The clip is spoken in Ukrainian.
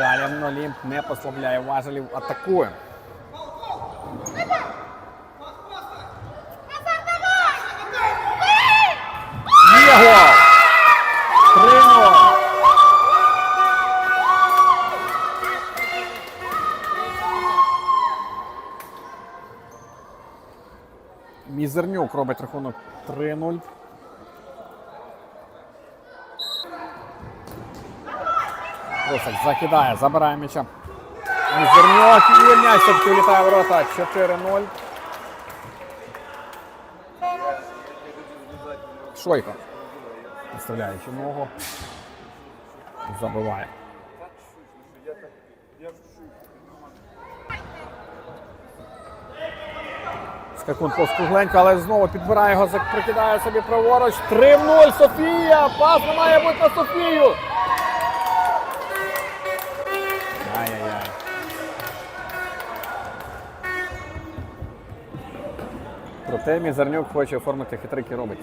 Євген Олімп не послабляє важелів, атакує. Є гол! 3-0. Мізернюк робить рахунок 3-0. Русак закидає, забирає м'яча. Мізернюк і м'яч все-таки влітає в ворота 4-0. Шойко. Підставляючи ногу. Забиває. Скакун повскугленько, але знову підбирає його, прикидає собі праворуч. 3 в 0, Софія! Пас не має бути на Софію! Ай-яй-яй. Проте Мізернюк хоче оформити хитрики робить.